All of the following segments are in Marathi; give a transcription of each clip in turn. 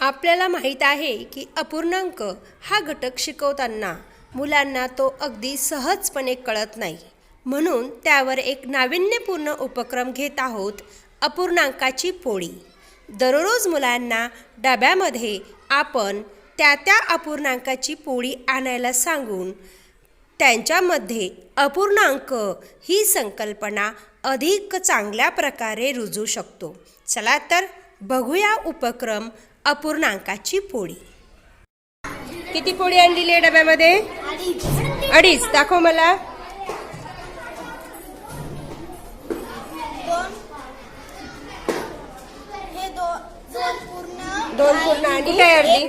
आपल्याला माहीत आहे की अपूर्णांक हा घटक शिकवताना मुलांना तो अगदी सहजपणे कळत नाही. म्हणून त्यावर एक नाविन्यपूर्ण उपक्रम घेत आहोत अपूर्णांकाची पोळी. दररोज मुलांना डब्यामध्ये आपण त्या त्या अपूर्णांकाची पोळी आणायला सांगून त्यांच्यामध्ये अपूर्णांक ही संकल्पना अधिक चांगल्या प्रकारे रुजू शकतो. चला तर बघूया उपक्रम अपूर्णांकाची पोळी. किती पोळी आणलेली आहे डब्यामध्ये? अडीच. दाखव मला. हे दोन पूर्ण आणि आहे अर्धी?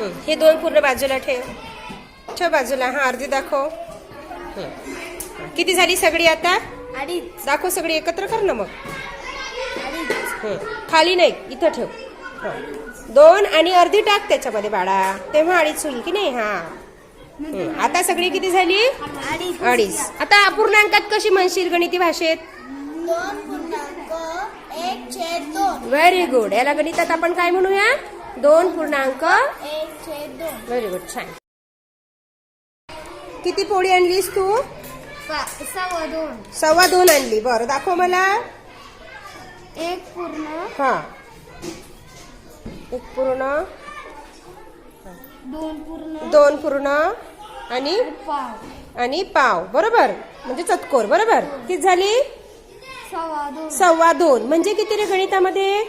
हं, दोन पूर्ण बाजूला ठेव. ठेव बाजूला. हा अर्धी दाखव. किती झाली सगळी आता? दाखव सगळी एकत्र कर ना मग. खाली नाही इथं ठेव. दोन आणि अर्धी टाक त्याच्यामध्ये बाळा. तेव्हा अडीच होईल की नाही? हा. आता सगळी किती झाली? अडीच. आता अपूर्णांकात कशी म्हणशील गणिती भाषेत? व्हेरी गुड याला गणितात आपण काय म्हणूया? दोन पूर्णांक. व्हेरी गुड छान. किती पोळी आणलीस तू? सव्वा दोन. सव्वा दोन आणली. बरं दाखव मला. एक पूर्ण. हा. एक पूर्ण. दोन पूर्ण. दोन पूर्ण. आणि पाव. आणि पाव. बरोबर? म्हणजे चतकोर. बरोबर? किती झाली? सव्वा दोन. म्हणजे किती रे गणितामध्ये?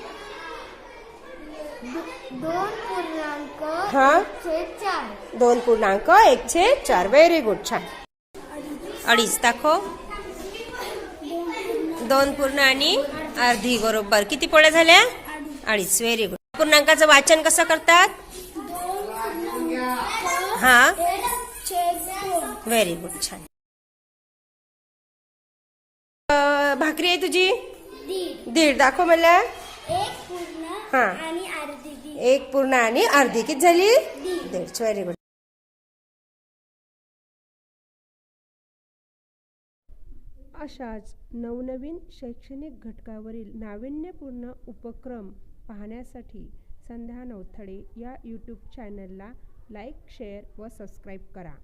दोन पूर्णांक हा? चार. दोन पूर्णांक एकशे चार. व्हेरी गुड छान. अडीच. दाखव. दोन पूर्ण. आणि अर्धी. बरोबर. किती पोळ्या झाल्या? अडीच. व्हेरी गुड पूर्णांकाचं वाचन कसं करतात? हा? व्हेरी गुड छान. भाकरी आहे तुझी? दीड. दाखव मला. एक पूर्ण हा. आणि अर्धी दीड. एक पूर्ण आणि अर्धी. किती झाली? दीड. व्हेरी गुड अशाच नवनवीन शैक्षणिक घटकावरील नाविन्यपूर्ण उपक्रम पाहण्यासाठी संध्या नवथडे या यूट्यूब चॅनलला लाईक शेअर व सबस्क्राईब करा.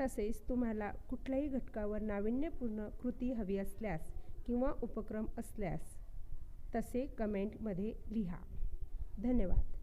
तसेच तुम्हाला कुठल्याही घटकावर नाविन्यपूर्ण कृती हवी असल्यास किंवा उपक्रम असल्यास तसे कमेंटमध्ये लिहा. धन्यवाद.